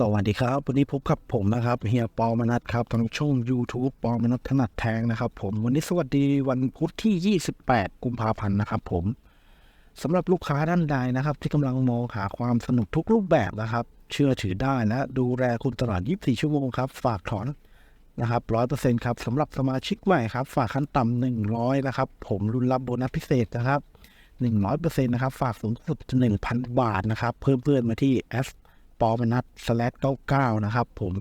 สวัสดีครับ วันนี้พบกับผมนะครับเฮียปอมนัทครับทางช่อง YouTube ปอมนัทถนัดแทงนะครับ ผมวันนี้สวัสดีวันพุธที่ 28 กุมภาพันธ์นะครับ ผมสำหรับลูกค้าท่านใดนะครับ ที่กำลังมองหาความสนุกทุกรูปแบบนะครับ เชื่อถือได้และดูแลคุณตลอด 24 ชั่วโมงครับ ฝากถอนนะครับ100%ครับสำหรับสมาชิกใหม่ครับ ฝากขั้นต่ำ100นะครับ ผมรุนรับโบนัสพิเศษนะครับ100%นต์นะครับ ฝากสูงสุด1,000บาทนะครับ เพิ่มเพื่อนมาที่ S ปอมนัทสแลตเก้าเก้านะครับผม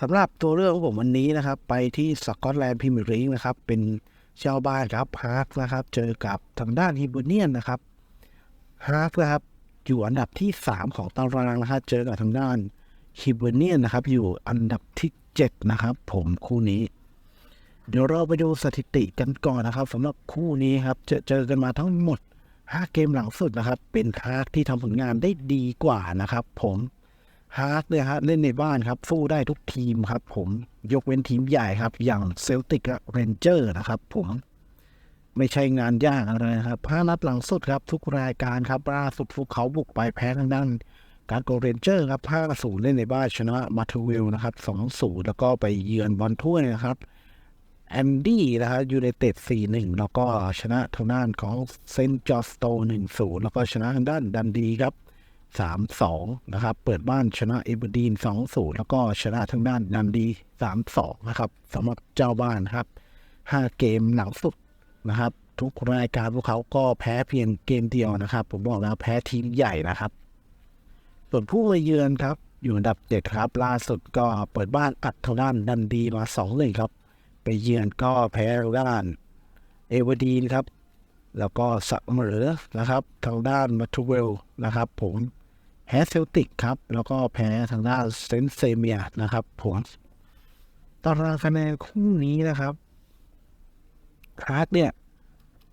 สำหรับตัวเรื่องของผมวันนี้นะครับ ไปที่สกอตแลนด์พรีเมียร์ลีกนะครับ เป็นเจ้าบ้านครับฮาร์กนะครับ เจอกับทางด้านฮิบเนียนนะครับฮาร์กนะครับ อยู่อันดับที่ 3 ของตารางนะครับเจอกับทางด้านฮิบเนียนนะครับ อยู่อันดับที่ 7 นะครับ ผมคู่นี้ เดี๋ยวเราไปดูสถิติกันก่อนนะครับสำหรับคู่นี้ครับจะเจอกันมาทั้งหมด5เกมหลังสุดนะครับ เป็นฮาร์กที่ทำผลงานได้ดีกว่านะครับ ผม ฮาร์กเนี่ยฮะเล่นในบ้านครับ สู้ได้ทุกทีมครับ ผมยกเว้นทีมใหญ่ครับ อย่างเซลติกเรนเจอร์นะครับ ผมไม่ใช่งานยากอะไรนะครับห้านัดหลังสุดครับ ทุกรายการครับล่าสุดพวกเขาบุกไปแพ้ทางด้านการโกเรนเจอร์ครับห้าศูนย์เล่นในบ้านชนะมาทูวิลนะครับสองศูนย์แล้วก็ไปเยือนบอลถ้วยนะครับแอนดี้นะครับยูไนเต็ด4-1แล้วก็ชนะทางด้านของเซนต์จอร์สโต1-0แล้วก็ชนะทางด้านดันดีครับ 3-2 นะครับ เปิดบ้านชนะเอเบอร์ดีน2-0 แล้วก็ชนะทางด้านดันดี3-2 นะครับสำหรับเจ้าบ้านครับ 5 เกมหลังสุดนะครับ ทุกรายการพวกเขาก็แพ้เพียงเกมเดียวนะครับ ผมบอกแล้วแพ้ทีมใหญ่นะครับ ส่วนผู้มาเยือนครับ อยู่อันดับเจ็ดครับ ล่าสุดก็เปิดบ้านอัดทางด้านดันดีมา2เลยครับ ไปเยือนก็แพ้ทางด้านเอเวอร์ดีนครับ แล้วก็เสมอนะครับ ทางด้านมาทูเวลนะครับผมแพ้เซลติกครับ แล้วก็แพ้ทางด้านเซนเซเมียนะครับผมตารางคะแนนคู่นี้นะครับคลาร์ดเนี่ย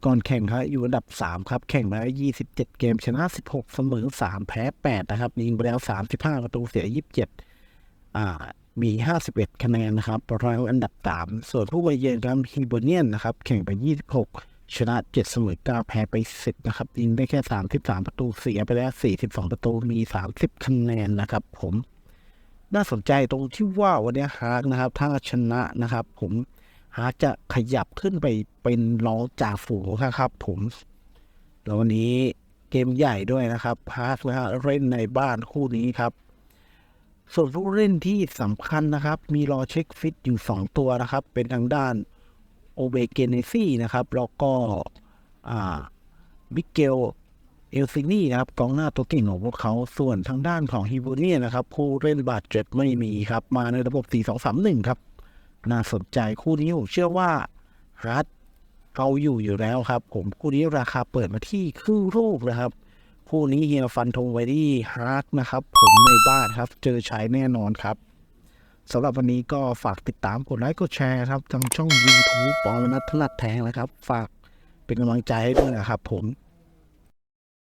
ก่อนแข่งครับอยู่อันดับ 3 ครับ แข่งมาแล้ว27 เกม ชนะ 16 เสมอ 3 แพ้ 8 นะครับยิงไปแล้ว 35 ประตูเสีย 27 อ่ามี 51 คะแนนนะครับรองอันดับ 3 ส่วนผู้มาเยือนครับฮิบเนียนนะครับ แข่งไป 26 ชนะ7เสมอ9แพ้ไป10นะครับยิงได้แค่33ประตูเสียไปแล้ว42ประตูมี30คะแนนนะครับ ผมน่าสนใจตรงที่ว่าวันนี้ฮาร์กนะครับ ถ้าชนะนะครับ ผมฮาร์กจะขยับขึ้นไปเป็นรองจากฝูงนะครับ ผมแล้ววันนี้เกมใหญ่ด้วยนะครับฮาร์กนะฮะเล่นในบ้านคู่นี้ครับส่วนผู้เล่นที่สำคัญนะครับ มีรอเช็คฟิตอยู่ 2 ตัวนะครับ เป็นทางด้าน โอเบเกเนซี่นะครับแล้วก็มิเกลเอลซินี่นะครับกองหน้าตัวเก่งของพวกเขาส่วนทางด้านของฮิบูเนียนะครับ ผู้เล่นบาดเจ็บไม่มีครับ มาในระบบ 4-2-3-1 ครับ น่าสนใจคู่นี้ผมเชื่อว่ารัฐเอาอยู่อยู่แล้วครับ ผมคู่นี้ราคาเปิดมาที่ครึ่งรูปนะครับ คู่นี้เฮียฟันธงไว้ที่ร์ดนะครับ ผมในบ้านครับ เจอใช้แน่นอนครับ สำหรับวันนี้ก็ฝากติดตามกดไลค์กดแชร์ครับทางช่อง YouTube ปอมนัทถนัดแทงนะครับ ฝากเป็นกำลังใจให้ด้วยนะครับผม